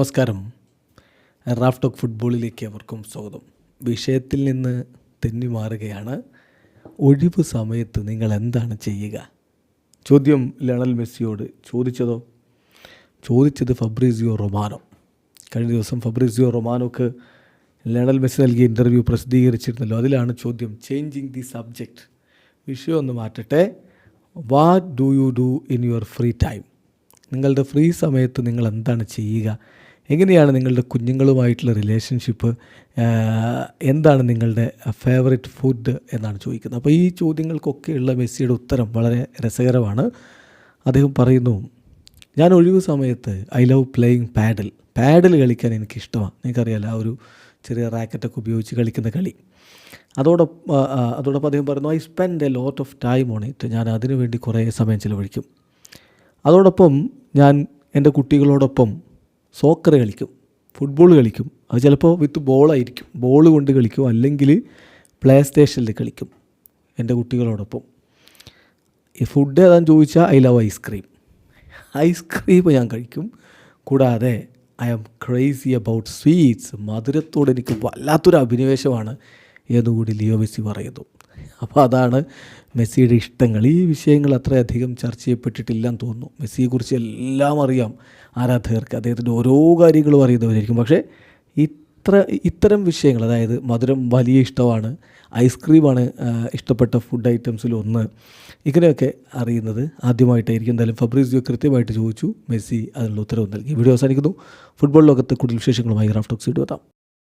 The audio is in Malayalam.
നമസ്കാരം. റാഫ് ടോക്ക് ഫുട്ബോളിലേക്ക് അവർക്കും സ്വാഗതം. വിഷയത്തിൽ നിന്ന് തെന്നി മാറുകയാണ്. ഒഴിവ് സമയത്ത് നിങ്ങൾ എന്താണ് ചെയ്യുക? ചോദ്യം ലണൽ മെസ്സിയോട് ചോദിച്ചതോ? ചോദിച്ചത് ഫബ്രീസിയോ റൊമാനോ. കഴിഞ്ഞ ദിവസം ഫബ്രീസിയോ റൊമാനോക്ക് ലണൽ മെസ്സി നൽകിയ ഇന്റർവ്യൂ പ്രസിദ്ധീകരിച്ചിരുന്നല്ലോ. അതിലാണ് ചോദ്യം ചേഞ്ചിങ് ദി സബ്ജക്റ്റ് വിഷയം ഒന്ന് മാറ്റട്ടെ. What do you do in your free time നിങ്ങളുടെ ഫ്രീ സമയത്ത് നിങ്ങൾ എന്താണ് ചെയ്യുക? എങ്ങനെയാണ് നിങ്ങളുടെ കുഞ്ഞുങ്ങളുമായിട്ടുള്ള റിലേഷൻഷിപ്പ് എന്താണ് നിങ്ങളുടെ ഫേവറേറ്റ് ഫുഡ് എന്നാണ് ചോദിക്കുന്നത്. അപ്പോൾ ഈ ചോദ്യങ്ങൾക്കൊക്കെയുള്ള മെസ്സിയുടെ ഉത്തരം വളരെ രസകരമാണ്. അദ്ദേഹം പറയുന്നു ഞാൻ ഒഴിവ് സമയത്ത് I love playing padel padel കളിക്കാൻ എനിക്കിഷ്ടമാണ്. നിങ്ങൾക്കറിയാലോ ആ ഒരു ചെറിയ റാക്കറ്റൊക്കെ ഉപയോഗിച്ച് കളിക്കുന്ന കളി. അതോടൊപ്പം അതോടൊപ്പം അദ്ദേഹം പറയുന്നു I spend a lot of time on it ഞാൻ അതിനു വേണ്ടി കുറേ സമയം ചിലവഴിക്കും. അതോടൊപ്പം ഞാൻ എന്റെ കുട്ടികളോടൊപ്പം സോക്കർ കളിക്കും ഫുട്ബോൾ കളിക്കും. അത് ചിലപ്പോൾ വിത്ത് ബോളായിരിക്കും ബോൾ കൊണ്ട് കളിക്കും. അല്ലെങ്കിൽ പ്ലേ സ്റ്റേഷനിൽ കളിക്കും എന്റെ കുട്ടികളോടൊപ്പം. ഈ ഫുഡ് ഏതാന്ന് ചോദിച്ചാൽ ഐ ലവ് ഐസ്ക്രീം ഐസ്ക്രീം ഞാൻ കഴിക്കും. കൂടാതെ I am crazy about sweets മധുരത്തോട് എനിക്ക് വല്ലാത്തൊരു അഭിനിവേശമാണ്. എന്നുകൂടി ലിയോ മെസ്സി പറയുന്നു. അപ്പോൾ അതാണ് മെസ്സിയുടെ ഇഷ്ടങ്ങൾ. ഈ വിഷയങ്ങൾ അത്രയധികം ചർച്ച ചെയ്യപ്പെട്ടിട്ടില്ലെന്ന് തോന്നുന്നു. മെസ്സിയെക്കുറിച്ച് എല്ലാം അറിയാം ആരാധകർക്ക്. അദ്ദേഹത്തിന്റെ ഓരോ കാര്യങ്ങളും അറിയുന്നവരായിരിക്കും. പക്ഷേ ഇത്ര ഇത്തരം വിഷയങ്ങൾ അതായത് മധുരം വലിയ ഇഷ്ടമാണ് ഐസ്ക്രീമാണ് ഇഷ്ടപ്പെട്ട ഫുഡ് ഐറ്റംസിൽ ഒന്ന് ഇങ്ങനെയൊക്കെ അറിയുന്നത് ആദ്യമായിട്ടായിരിക്കും. എന്തായാലും ഫബ്രീസിയോ കൃത്യമായിട്ട് ചോദിച്ചു. മെസ്സി അതിനുള്ള ഉത്തരവ് നൽകി. വീഡിയോ അവസാനിക്കുന്നു. ഫുട്ബോൾ ലോകത്ത് കൂടുതൽ വിശേഷങ്ങളുമായി റാഫ്റ്റോക്സിഡ് ഇടുവെത്താം